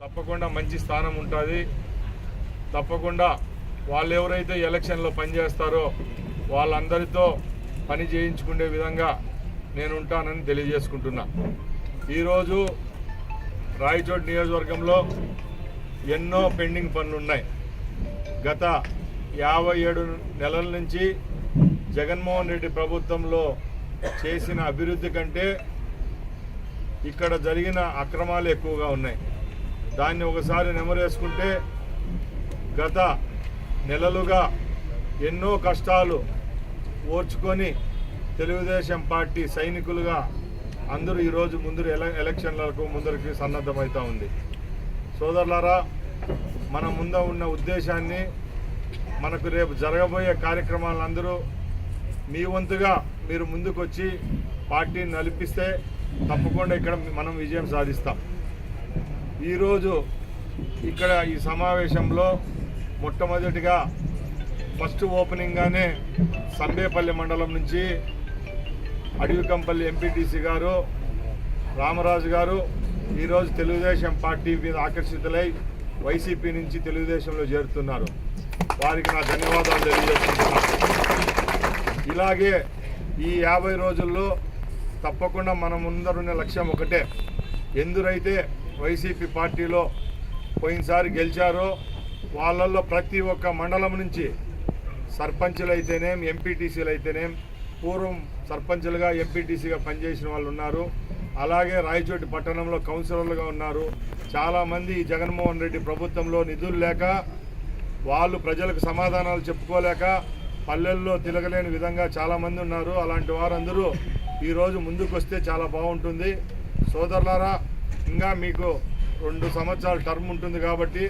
తప్పకుండా మంచి స్థానం ఉంటుంది. తప్పకుండా వాళ్ళు ఎవరైతే ఎలక్షన్లో పనిచేస్తారో వాళ్ళందరితో పని చేయించుకునే విధంగా నేను ఉంటానని తెలియజేసుకుంటున్నా. ఈరోజు రాయచోటి నియోజకవర్గంలో ఎన్నో పెండింగ్ పనులు ఉన్నాయి గత యాభై ఏడు నెలల నుంచి జగన్మోహన్ రెడ్డి ప్రభుత్వంలో చేసిన అభివృద్ధి కంటే ఇక్కడ జరిగిన అక్రమాలు ఎక్కువగా ఉన్నాయి. దాన్ని ఒకసారి నెమరేసుకుంటే గత నెలలుగా ఎన్నో కష్టాలు ఓర్చుకొని తెలుగుదేశం పార్టీ సైనికులుగా అందరూ ఈరోజు ముందు ఎల- ఎలక్షన్లకు ముందరికి సన్నద్ధమవుతా ఉంది. సోదరులారా మన ముంద ఉన్న ఉద్దేశాన్ని మనకు రేపు జరగబోయే కార్యక్రమాలందరూ మీ వంతుగా మీరు ముందుకొచ్చి పార్టీని నలిపిస్తే తప్పకుండా ఇక్కడ మనం విజయం సాధిస్తాం. ఈరోజు ఇక్కడ ఈ సమావేశంలో మొట్టమొదటిగా ఫస్ట్ ఓపెనింగ్గానే సంబేపల్లి మండలం నుంచి అడవికంపల్లి ఎంపీటీసీ గారు రామరాజు గారు ఈరోజు తెలుగుదేశం పార్టీ మీద ఆకర్షితులై వైసీపీ నుంచి తెలుగుదేశంలో చేరుతున్నారు. వారికి నా ధన్యవాదాలు తెలియజేస్తున్నాను. ఇలాగే ఈ యాభై రోజుల్లో తప్పకుండా మన ముందరున్న లక్ష్యం ఒకటే. ఎందురైతే వైసీపీ పార్టీలో పోయినసారి గెలిచారో వాళ్ళల్లో ప్రతి ఒక్క మండలం నుంచి సర్పంచులు అయితేనేం ఎంపీటీసీలు అయితేనేం పూర్వం సర్పంచులుగా ఎంపీటీసీగా పనిచేసిన వాళ్ళు ఉన్నారు. అలాగే రాయచోటి పట్టణంలో కౌన్సిలర్లుగా ఉన్నారు. చాలామంది ఈ జగన్మోహన్ రెడ్డి ప్రభుత్వంలో నిధులు లేక వాళ్ళు ప్రజలకు సమాధానాలు చెప్పుకోలేక పల్లెల్లో తిరగలేని విధంగా చాలామంది ఉన్నారు. అలాంటి వారందరూ ఈరోజు ముందుకు వస్తే చాలా బాగుంటుంది. సోదరులారా ఇంకా మీకు రెండు సంవత్సరాల టర్మ్ ఉంటుంది కాబట్టి